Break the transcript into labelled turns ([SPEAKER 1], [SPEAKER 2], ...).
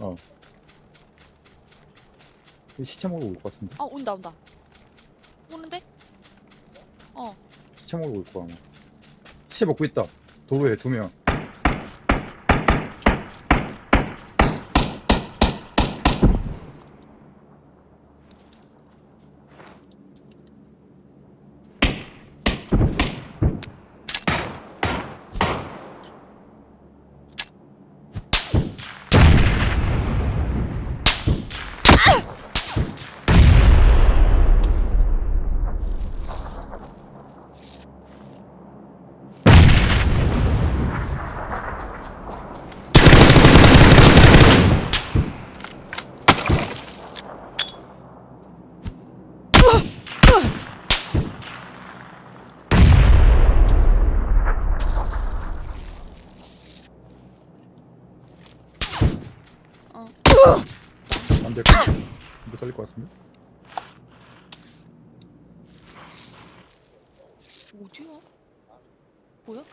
[SPEAKER 1] 어. 이 시체 먹으러 올 것 같은데?
[SPEAKER 2] 아 온다 온다. 오는데? 어.
[SPEAKER 1] 시체 먹으러 올 거야, 아마. 시체 먹고 있다. 도로에 두 명.
[SPEAKER 2] 어.
[SPEAKER 1] 안될 것 같아. 못 살릴 것 같은데?
[SPEAKER 2] 어디야? 뭐야?